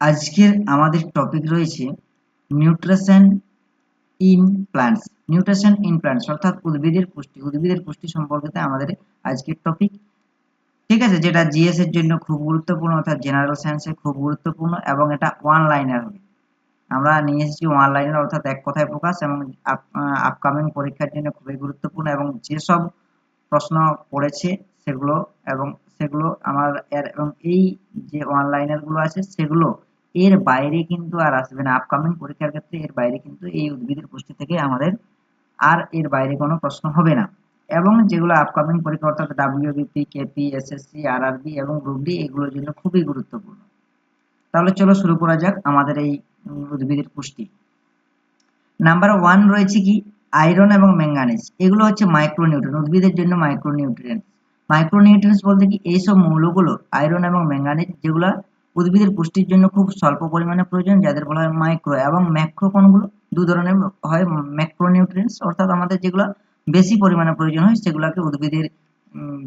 আজকের আমাদের টপিক রয়েছে nutrition in plants nutrition in plants অর্থাৎ উদ্ভিদের পুষ্টি উদ্ভিদের পুষ্টি সম্পর্কিত আমাদের আজকের টপিক ঠিক আছে, যেটা জিএস এর জন্য খুব গুরুত্বপূর্ণ, অর্থাৎ জেনারেল সায়েন্সে খুব গুরুত্বপূর্ণ এবং এটা ওয়ান লাইনার হবে। আমরা নিয়ে এসেছি ওয়ান লাইনার অর্থাৎ এক কথায় প্রকাশ এবং আপকামিং পরীক্ষার জন্য খুবই গুরুত্বপূর্ণ এবং যেসব প্রশ্ন পড়েছে সেগুলো এবং সেগুলো আমার এবং এই যে ওয়ান লাইনারগুলো আছে সেগুলো এর বাইরে কিন্তু আর আসবে না। আপকামিং পরীক্ষার ক্ষেত্রে এর বাইরে কিন্তু এই উদ্ভিদের পুষ্টি থেকে আমাদের আর এর বাইরে কোনো প্রশ্ন হবে না। এবং যেগুলো আপকামিং পরীক্ষা অর্থাৎ ডাব্লিউবিপি কেপি এসএসসি আরআরবি এবং গ্রুপ ডি এগুলোর জন্য খুবই গুরুত্বপূর্ণ। তাহলে চলো শুরু করা যাক আমাদের এই উদ্ভিদের পুষ্টি। নাম্বার ওয়ান রয়েছে কি? আয়রন এবং ম্যাঙ্গানিজ এগুলো হচ্ছে মাইক্রোনিউট্রিয়েন্ট উদ্ভিদের জন্য মাইক্রোনিউট্রিয়েন্ট মাইক্রোনিউট্রিয়েন্টস বলতে কি? এইসব মৌলগুলো আয়রন এবং ম্যাঙ্গানিজ যেগুলো উদ্ভিদের পুষ্টির জন্য খুব স্বল্প পরিমাণে প্রয়োজন, যাদের বলা হয় মাইক্রো এবং ম্যাক্রো কোনগুলো দু ধরনের হয় ম্যাক্রোনিউট্রিয়েন্টস অর্থাৎ আমাদের যেগুলো বেশি পরিমাণে প্রয়োজন হয়, সেগুলোকে উদ্ভিদের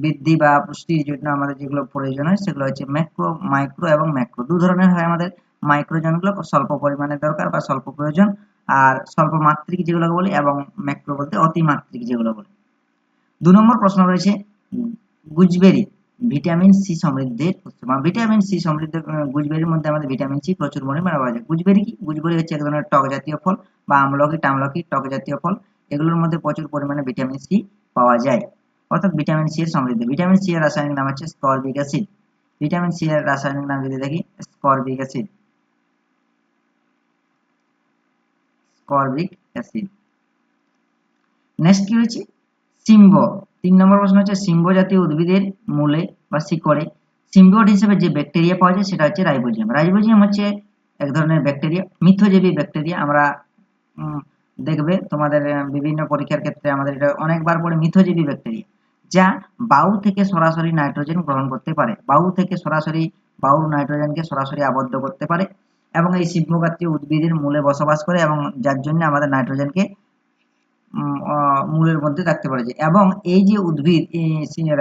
বৃদ্ধি বা পুষ্টির জন্য আমাদের যেগুলো প্রয়োজন হয়, সেগুলো হচ্ছে ম্যাক্রো মাইক্রো এবং ম্যাক্রো দু ধরনের হয় আমাদের মাইক্রোজনগুলো স্বল্প পরিমাণে দরকার বা স্বল্প প্রয়োজন। আর স্বল্প মাত্রিক যেগুলো বলি এবং ম্যাক্রো বলতে অতিমাত্রিক যেগুলো বলি। দু নম্বর প্রশ্ন রয়েছে গুজবেরি। ভিটামিন সি সমৃদ্ধের ভিটামিন সি সমৃদ্ধ গুজবেরির মধ্যে আমাদের ভিটামিন সি প্রচুর পরিমাণে পাওয়া যায়। গুজবেরি কি? গুজবেরি হচ্ছে এক ধরনের টক জাতীয় ফল বা আমলকি, টামলকি টক জাতীয় ফল। এগুলোর মধ্যে প্রচুর পরিমাণে ভিটামিন সি পাওয়া যায়। অর্থাৎ ভিটামিন সি এর সমৃদ্ধ। ভিটামিন সি এর রাসায়নিক নাম হচ্ছে স্করবিক অ্যাসিড। ভিটামিন সি এর রাসায়নিক নাম যদি দেখি, ascorbic acid. Ascorbic acid. Next কি হচ্ছে সিম্ব। তিন নম্বর প্রশ্ন হচ্ছে সিম্ব জাতীয় উদ্ভিদের মূলে বা শিকড়ে সিম্বিওট হিসেবে যে ব্যাকটেরিয়া পাওয়া যায়, সেটা হচ্ছে রাইবোজিয়াম। রাইবোজিয়াম হচ্ছে এক ধরনের ব্যাকটেরিয়া মিথ্যজীবী ব্যাকটেরিয়া আমরা দেখবে তোমাদের বিভিন্ন পরীক্ষার ক্ষেত্রে আমাদের এটা অনেকবার পড়ে মিথ্যজীবী ব্যাকটেরিয়া যা বাউ থেকে সরাসরি নাইট্রোজেন গ্রহণ করতে পারে। বাউ থেকে সরাসরি বায়ুর নাইট্রোজেনকে সরাসরি আবদ্ধ করতে পারে এবং এই শিল্পগাত্রী উদ্ভিদের মূলে বসবাস করে এবং যার জন্য আমাদের নাইট্রোজেনকে মূলের মধ্যে থাকতে পারে এবং এই যে উদ্ভিদ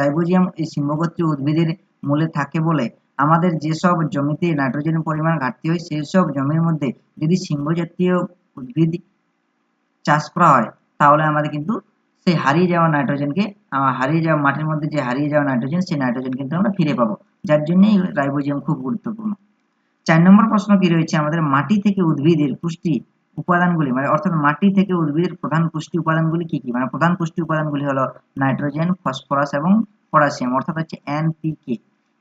রাইবোজিয়াম, এই সিম্বগোত্রী উদ্ভিদের মূলে থাকে বলে আমাদের যেসব জমিতে নাইট্রোজেনের পরিমাণ ঘাটতি হয় সেই সব জমির মধ্যে যদি সিম্ব জাতীয় উদ্ভিদ চাষ করা হয়, তাহলে আমাদের কিন্তু সেই হারিয়ে যাওয়া নাইট্রোজেনকে হারিয়ে যাওয়া মাটির মধ্যে যে হারিয়ে যাওয়া নাইট্রোজেন, সেই নাইট্রোজেন কিন্তু আমরা ফিরে পাবো। যার জন্যই রাইবোজিয়াম খুব গুরুত্বপূর্ণ। চার নম্বর প্রশ্ন কি রয়েছে? আমাদের মাটি থেকে উদ্ভিদের পুষ্টি উপাদানগুলি মানে অর্থাৎ মাটি থেকে উদ্ভিদের প্রধান পুষ্টি উপাদানগুলি কি কি? মানে প্রধান পুষ্টি উপাদানগুলি হলো নাইট্রোজেন, ফসফরাস এবং পটাশিয়াম, অর্থাৎ হচ্ছে এনপিকে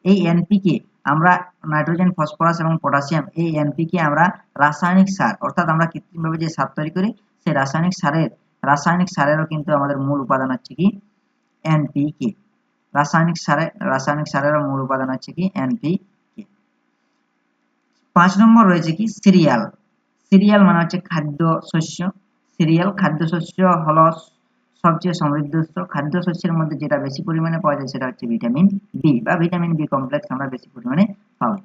এই এনপিকে আমরা নাইট্রোজেন, ফসফরাস এবং পটাশিয়াম, এই এনপিকে আমরা রাসায়নিক সার, অর্থাৎ আমরা কৃত্রিমভাবে যে সার তৈরি করি, সেই রাসায়নিক সারের, রাসায়নিক সারেরও কিন্তু আমাদের মূল উপাদান হচ্ছে কি? এনপিকে রাসায়নিক সারে, রাসায়নিক সারেরও মূল উপাদান হচ্ছে কি? এনপিকে পাঁচ নম্বর রয়েছে কি? সিরিয়াল। সিরিয়াল মানে হচ্ছে খাদ্য শস্য। সিরিয়াল খাদ্য শস্য হলো সবচেয়ে সমৃদ্ধ উৎস খাদ্য শস্যের মধ্যে যেটা বেশি পরিমাণে পাওয়া যায় সেটা হচ্ছে ভিটামিন বি বা ভিটামিন বি কমপ্লেক্স আমরা বেশি পরিমাণে পাবো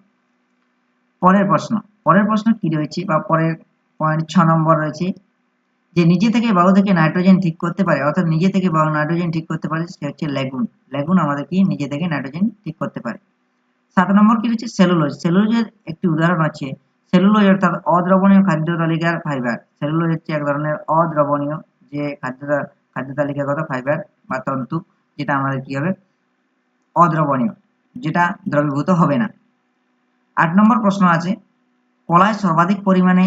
পরের প্রশ্ন পরের প্রশ্ন কি রয়েছে বা পরের পয়েন্ট ছ নম্বর রয়েছে, যে নিজে থেকে বায়ু থেকে নাইট্রোজেন ঠিক করতে পারে অর্থাৎ নিজে থেকে বায়ু নাইট্রোজেন ঠিক করতে পারে সে হচ্ছে লেগুন। লেগুন আমাদের কি নিজে থেকে নাইট্রোজেন ঠিক করতে পারে। সাত নম্বর কি রয়েছে? সেলুলোজ। সেলুলোজের একটি উদাহরণ আছে সেলুলোজ অর্থাৎ অদ্রবণীয় খাদ্য তালিকার ফাইবার। সেলুলোজ হচ্ছে এক ধরনের অদ্রবণীয় যে খাদ্য খাদ্য তালিকাগত ফাইবার বা তন্তু, যেটা আমাদের কি হবে? অদ্রবণীয়, যেটা দ্রবীভূত হবে না। আট নম্বর প্রশ্ন আছে, কলায় সর্বাধিক পরিমাণে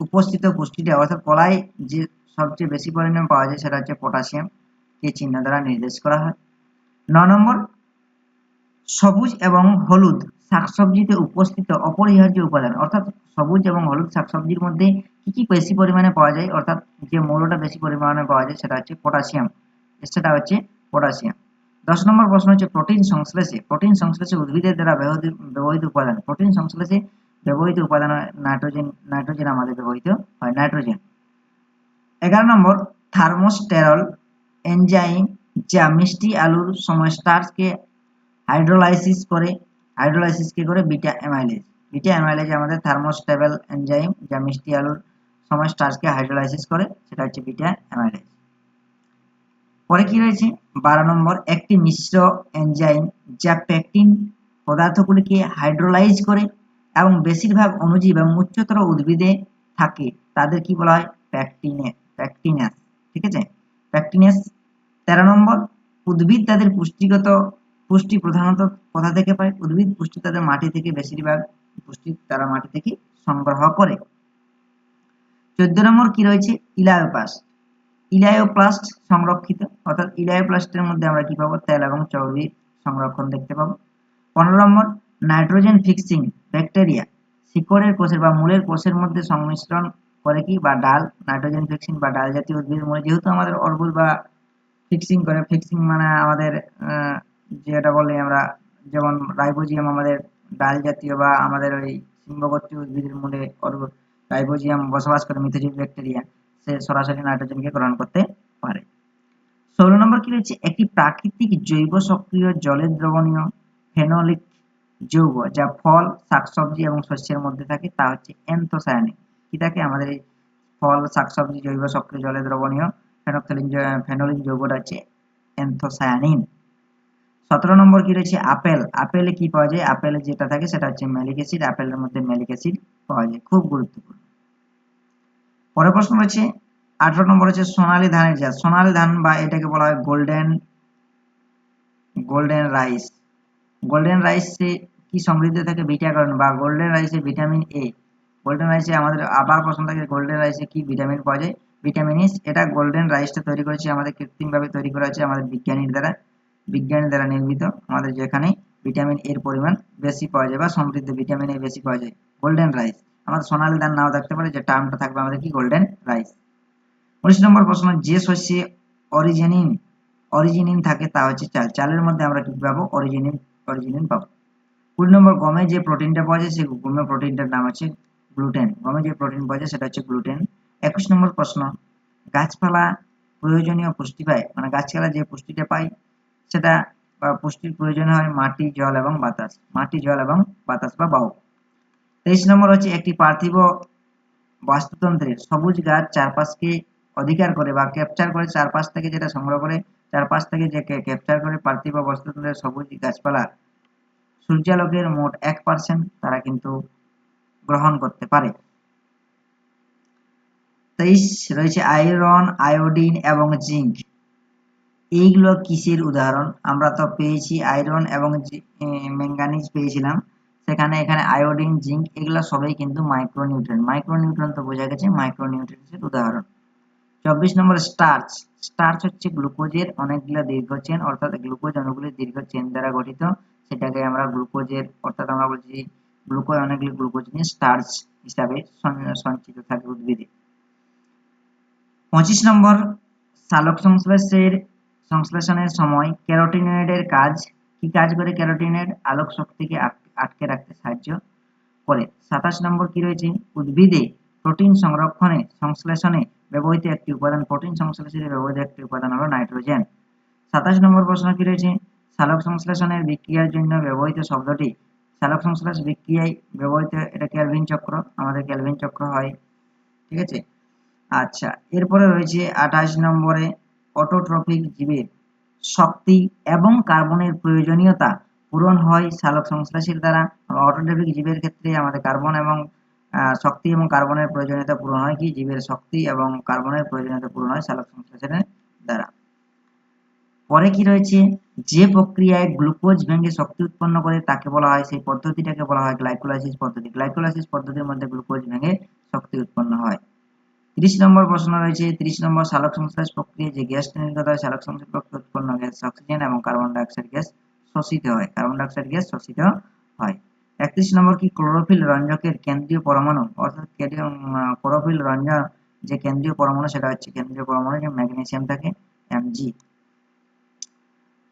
উপস্থিত পুষ্টিটা, অর্থাৎ কলায় যে সবচেয়ে বেশি পরিমাণ পাওয়া যায় সেটা হচ্ছে পটাশিয়াম, কে চিহ্ন দ্বারা নির্দেশ করা হয়। ন নম্বর, সবুজ এবং হলুদ শাকসবজিতে উপস্থিত অপরিহার্য উপাদান, অর্থাৎ সবুজ এবং হলুদ শাকসবজির মধ্যে কি কি বেশি পরিমাণে পাওয়া যায়? অর্থাৎ যে মৌলটা বেশি পরিমাণে পাওয়া যায় সেটা হচ্ছে পটাশিয়াম। সেটা হচ্ছে পটাশিয়াম। দশ নম্বর প্রশ্ন হচ্ছে প্রোটিন সংশ্লেষে প্রোটিন সংশ্লেষে উদ্ভিদের দ্বারা ব্যবহৃত উপাদান। প্রোটিন সংশ্লেষে ব্যবহৃত উপাদান নাইট্রোজেন নাইট্রোজেন আমাদের ব্যবহৃত হয় নাইট্রোজেন। এগারো নম্বর, থার্মোস্টেরল এনজাইম যা মিষ্টি আলুর সময় স্টার্চকে হাইড্রোলাইসিস করে হাইড্রোলাইসিস কি করে? Beta amylase. বিটা অ্যামাইলেজ আমাদের থার্মোস্টেবল এনজাইম, যা মিষ্টি আলুর সময় স্টার্চকে হাইড্রোলাইসিস করে, সেটা হচ্ছে বিটা অ্যামাইলেজ। পরে কি রয়েছে? বারো নম্বর, একটি মিশ্র এনজাইম যা পেকটিন পদার্থগুলিকে হাইড্রোলাইজ করে এবং বেশিরভাগ অণুজীব এবং উচ্চতর উদ্ভিদে থাকে। তাদের কি বলা হয়? প্যাকটিনে প্যাকটিনাস ঠিক আছে? প্যাকটিনাস তেরো নম্বর, উদ্ভিদ তাদের পুষ্টিগত পুষ্টি প্রধানত কোথা থেকে পায়? উদ্ভিদ পুষ্টি তাদের মাটি থেকে, বেশিরভাগ পুষ্টি তারা মাটি থেকে সংগ্রহ করে। চোদ্দ নম্বর কি রয়েছে? ইলায়োপ্লাস্ট ইলায়োপ্লাস্ট সংরক্ষিত, অর্থাৎ ইলায়োপ্লাস্টের মধ্যে আমরা কি পাবো? তেল এবং চর্বির সংরক্ষণ দেখতে পাবো। পনেরো নম্বর, নাইট্রোজেন ফিক্সিং ব্যাকটেরিয়া। শিকড়ের কোষের বা মূলের কোষের মধ্যে সংমিশ্রণ করে কি? বা ডাল, নাইট্রোজেন ফিক্সিং বা ডাল জাতীয় উদ্ভিদের মূলে। যেহেতু আমাদের অর্বুদ বা ফিক্সিং করে, ফিক্সিং মানে আমাদের যেটা বলে আমরা যেমন রাইবোজিয়াম আমাদের ডাল জাতীয় বা আমাদের ওই সিম্বগোত্রীয় উদ্ভিদের মূলে রাইবোজিয়াম বসবাস করে মিথোজিল ব্যাকটেরিয়া, সে সরাসরি নাইট্রোজেনকে গ্রহণ করতে পারে। ষোলো নম্বর কি রয়েছে? একটি প্রাকৃতিক জৈব সক্রিয় জলের দ্রবণীয় ফেনোলিক যৌগ যা ফল, শাকসবজি এবং শস্যের মধ্যে থাকে, তা হচ্ছে অ্যান্থোসায়ানিন। কি থাকে? আমাদের এই ফল, শাকসবজি, জৈব সক্রিয় জলে দ্রবণীয় ফেনোক্সিলিন, ফেনোলিক যৌগটা হচ্ছে অ্যান্থোসায়ানিন। সতেরো নম্বর কি রয়েছে? আপেল। আপেলে কি পাওয়া যায়? আপেলে যেটা থাকে সেটা হচ্ছে ম্যালিক অ্যাসিড। আপেলের মধ্যে ম্যালিক অ্যাসিড পাওয়া যায়। খুব গুরুত্বপূর্ণ। পরের প্রশ্ন রয়েছে, আঠারো নম্বর হচ্ছে সোনালী ধানের জাত সোনালী ধান বা এটাকে বলা হয় গোল্ডেন গোল্ডেন রাইস। গোল্ডেন রাইসে কি সমৃদ্ধ থাকে? কারণ বা গোল্ডেন রাইসে ভিটামিন এ। গোল্ডেন রাইসে আমাদের আবার প্রশ্ন থাকে, গোল্ডেন রাইসে কি ভিটামিন পাওয়া যায়? ভিটামিন ইস এটা গোল্ডেন রাইসটা তৈরি করেছে, আমাদের কৃত্রিমভাবে তৈরি করা হয়েছে আমাদের বিজ্ঞানীর দ্বারা। বিজ্ঞানীর দ্বারা নির্মিত। আমাদের যেখানে ভিটামিন এর পরিমাণ বেশি পাওয়া যায় বা সমৃদ্ধ ভিটামিন এ বেশি পাওয়া যায় গোল্ডেন রাইস আমাদের সোনালী ধান নাও থাকতে পারে, যে টার্মটা থাকবে আমাদের কি? গোল্ডেন রাইস উনিশ নম্বর প্রশ্ন, যে শস্যে অরিজিনিন অরিজিনিন থাকে তা হচ্ছে চাল। চালের মধ্যে আমরা কি পাবো? অরিজিনিন অরিজিনিন পাবো। কুড়ি নম্বর, গমে যে প্রোটিনটা পাওয়া যায় সেই গমে প্রোটিনটার নাম হচ্ছে গ্লুটেন গমে যে প্রোটিন পাওয়া যায়, সেটা হচ্ছে গ্লুটেন একুশ নম্বর প্রশ্ন, গাছপালা প্রয়োজনীয় পুষ্টি পায়? মানে গাছপালা যে পুষ্টিটা পায় সেটা পুষ্টির প্রয়োজন হয় মাটি, জল এবং বাতাস। মাটি, জল এবং বাতাস বা বায়ু তেইশ নম্বর হচ্ছে একটি পার্থিব বাস্তুতন্ত্রের সবুজ গাছ চারপাশকে অধিকার করে বা ক্যাপচার করে চারপাশ থেকে যেটা সংগ্রহ করে, চারপাশ থেকে যে ক্যাপচার করে পার্থিব বাস্তুতন্ত্রের সবুজ গাছপালা। সূর্যালোকের মোট এক পার্সেন্ট তারা কিন্তু গ্রহণ করতে পারে। তেইশ রয়েছে আয়রন, আয়োডিন এবং জিঙ্ক। এইগুলো কিসের উদাহরণ? আমরা তো পেয়েছি আয়রন এবং ম্যাঙ্গানিজ পেয়েছিলাম। সেখানে এখানে আয়োডিন জিঙ্ক এগুলো সবই কিন্তু মাইক্রোনিউট্রেন মাইক্রোনিউট্রেন তো বোঝা গেছে মাইক্রোনিউট্রেন্সের উদাহরণ। চব্বিশ নম্বর স্টার্চ স্টার্চ হচ্ছে গ্লুকোজের অনেকগুলো দীর্ঘ চেন অর্থাৎ গ্লুকোজ অনেকগুলি দীর্ঘ চেন দ্বারা গঠিত। সেটাকে আমরা গ্লুকোজের অর্থাৎ আমরা বলছি গ্লুকোজ অনেকগুলি গ্লুকোজ নিয়ে স্টার্চ হিসাবে সঞ্চিত থাকে উদ্ভিদে। পঁচিশ নম্বর সালোক সংশ্লেষের সংশ্লেষণের সময় ক্যারোটিনয়েডের কাজ, কি কাজ করে ক্যারোটিনয়েড? আলোক শক্তিকে আটকে রাখতে সাহায্য করে। সাতাশ নম্বর কি রয়েছে? উদ্ভিদে প্রোটিন সংরক্ষণে, সংশ্লেষণে ব্যবহৃত একটি উপাদান, প্রোটিন সংশ্লেষণে ব্যবহৃত একটি উপাদান হলো নাইট্রোজেন। সাতাশ নম্বর প্রশ্ন কি রয়েছে? সালোক সংশ্লেষণের বিক্রিয়ার জন্য ব্যবহৃত শব্দটি, সালোক সংশ্লেষ বিক্রিয়ায় ব্যবহৃত, এটা ক্যালভিন চক্র, আমাদের ক্যালভিন চক্র হয়। ঠিক আছে? আচ্ছা এরপরে রয়েছে আঠাশ নম্বরে অটোট্রফিক জীবের শক্তি এবং কার্বনের প্রয়োজনীয়তা পূরণ হয় সালোক সংশ্লেষের দ্বারা। অটোট্রফিক জীবের ক্ষেত্রে আমাদের কার্বন এবং শক্তি এবং কার্বনের প্রয়োজনীয়তা পূরণ হয় কি? জীবের শক্তি এবং কার্বনের প্রয়োজনীয়তা পূরণ হয় সালোক সংশ্লেষণের দ্বারা। পরে কি রয়েছে? যে প্রক্রিয়ায় গ্লুকোজ ভেঙে শক্তি উৎপন্ন করে তাকে বলা হয়, সেই পদ্ধতিটাকে বলা হয় গ্লাইকোলাইসিস পদ্ধতি। গ্লাইকোলাইসিস পদ্ধতির মধ্যে গ্লুকোজ ভেঙে শক্তি উৎপন্ন হয়। তিরিশ নম্বর প্রশ্ন রয়েছে, তিরিশ নম্বর সালোক সংশ্লেষ প্রক্রিয়া যে গ্যাস নির্গত হয়, সালোক সংশ্লেষ প্রক্রিয়া উৎপন্ন গ্যাস অক্সিজেন এবং কার্বন ডাইঅক্সাইড গ্যাস শোষিত হয়, কার্বন ডাইঅক্সাইড গ্যাস শোষিত হয়। একত্রিশ নম্বর কি ক্লোরোফিল রঞ্জকের কেন্দ্রীয় পরমাণু, অর্থাৎ ক্লোরোফিল রঞ্জন যে কেন্দ্রীয় পরমাণু, সেটা হচ্ছে কেন্দ্রীয় পরমাণু যে ম্যাগনেসিয়াম থাকে এমজি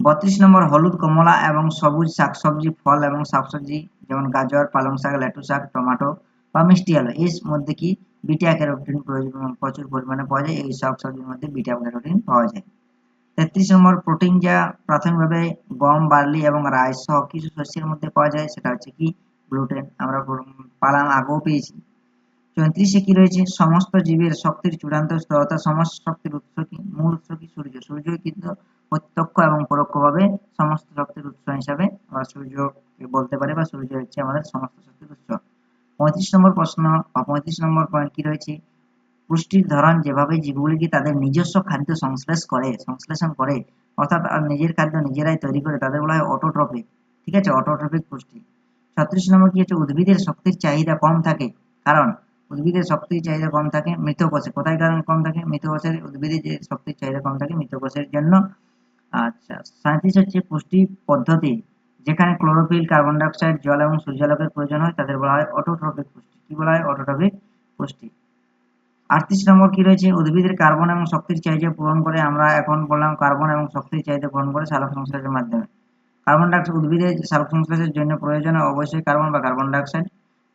বত্রিশ নম্বর হলুদ কমলা এবং সবুজ শাকসবজি, ফল এবং শাকসবজি, যেমন গাজর, পালং শাক লেটু শাক টমেটো বা মিষ্টি আলু, এর মধ্যে কি বিটা ক্যারোটিন প্রচুর পরিমাণে পাওয়া যায়। এই সব শাকসবজির মধ্যে বিটা ক্যারোটিন পাওয়া যায়। তেত্রিশ নম্বর প্রোটিন যা প্রাথমিকভাবে গম, বার্লি এবং রাইস সহ কিছু শস্যের মধ্যে পাওয়া যায়, সেটা হচ্ছে কি? গ্লুটেন। আমরা পালাম আগেও পেয়েছি। চৌত্রিশে কি রয়েছে? সমস্ত জীবের শক্তির চূড়ান্ত অর্থাৎ সমস্ত শক্তির উৎস কি? মূল উৎস কি? সূর্য। সূর্য কিন্তু প্রত্যক্ষ এবং পরোক্ষভাবে সমস্ত শক্তির উৎস হিসাবে আমরা সূর্যকে বলতে পারি বা সূর্য হচ্ছে আমাদের সমস্ত শক্তির উৎস। পঁয়ত্রিশ নম্বর প্রশ্ন বা পঁয়ত্রিশ নম্বর পয়েন্ট কি রয়েছে? পুষ্টির ধরন যেভাবে জীবগুলিকে তাদের নিজস্ব খাদ্য সংশ্লেষ করে, সংশ্লেষণ করে, অর্থাৎ আর নিজের খাদ্য নিজেরাই তৈরি করে, তাদের বলা হয় অটোট্রপিক ঠিক আছে? অটোট্রপিক পুষ্টি। ছত্রিশ নম্বর কি হচ্ছে? উদ্ভিদের শক্তির চাহিদা কম থাকে। কারণ উদ্ভিদের শক্তির চাহিদা কম থাকে মৃত কোষে কোথায় কারণ কম থাকে? মৃত কোষের উদ্ভিদের যে শক্তির চাহিদা কম থাকে মৃত কোষের জন্য। আচ্ছা সাঁত্রিশ হচ্ছে পুষ্টি পদ্ধতি। যেখানে ক্লোরোফিল, কার্বন ডাইঅক্সাইড, জল এবং সূর্যালোকের প্রয়োজন হয়, তাদের বলা হয় অটোট্রপিক পুষ্টি। কি বলা হয়? অটোট্রপিক পুষ্টি। আটত্রিশ নম্বর কি রয়েছে? উদ্ভিদের কার্বন এবং শক্তির চাহিদা পূরণ করে আমরা এখন বললাম কার্বন এবং শক্তির চাহিদা পূরণ করে সালোক সংশ্লেষের মাধ্যমে। কার্বন ডাইঅক্সাইড উদ্ভিদের সালোক সংশ্লেষের জন্য প্রয়োজন অবশ্যই কার্বন বা কার্বন ডাইঅক্সাইড,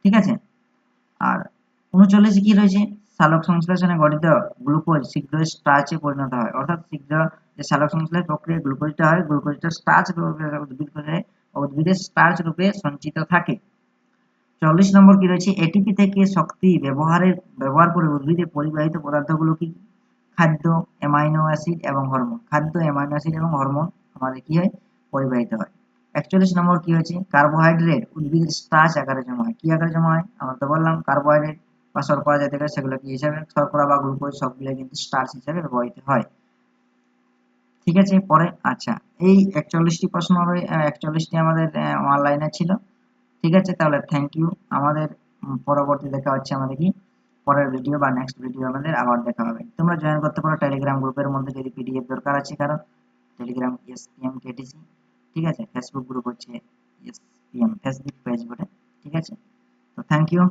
ঠিক আছে? আর উনচল্লিশে কি রয়েছে? সালোক সংশ্লেষণে গঠিত গ্লুকোজ শীঘ্রই স্টার্চে পরিণত হয়। অর্থাৎ শীঘ্র যে সালোক সংশ্লেষ প্রক্রিয়ায় গ্লুকোজটা হয়, গ্লুকোজটা স্টার্চ উদ্ভিদ করে উদ্ভিদের স্টার্চ রূপে সঞ্চিত থাকে। চল্লিশ নম্বর কি রয়েছে? এটিপি থেকে শক্তি ব্যবহারের, ব্যবহার করে উদ্ভিদে পরিবাহিত পদার্থগুলো কি? খাদ্য, অ্যামাইনো অ্যাসিড এবং হরমোন। খাদ্য, অ্যামাইনো অ্যাসিড এবং হরমোন আমাদের কি হয়? পরিবাহিত হয়। একচল্লিশ নম্বর কি হয়েছে? কার্বোহাইড্রেট উদ্ভিদের স্টার্চ আকারে জমা হয়। কি আকারে জমা হয়? আমরা তো বললাম কার্বোহাইড্রেট বা শর্করা জাতীয় সেগুলো কি হিসাবে? শর্করা বা গ্লুকোজ সবগুলো কিন্তু স্টার্চ হিসাবে ব্যবহৃত হয়। ঠিক আছে, পরে আচ্ছা। এই একচল্লিশটি প্রশ্ন একচল্লিশটি আমাদের অনলাইনে ছিল। ঠিক আছে, তাহলে থ্যাংক ইউ আমাদের পরবর্তী দেখা হচ্ছে আমাদের কি? পরের ভিডিও বা নেক্সট ভিডিও আমাদের আবার দেখা হবে। তোমরা জয়েন করতে পারো টেলিগ্রাম গ্রুপের মধ্যে যদি পিডিএফ দরকার আছে কারণ টেলিগ্রাম এসপিএম কেটিসি ঠিক আছে ফেসবুক গ্রুপ হচ্ছে এসপিএম ফেসবুক পেজ বলে ঠিক আছে, তো থ্যাংক ইউ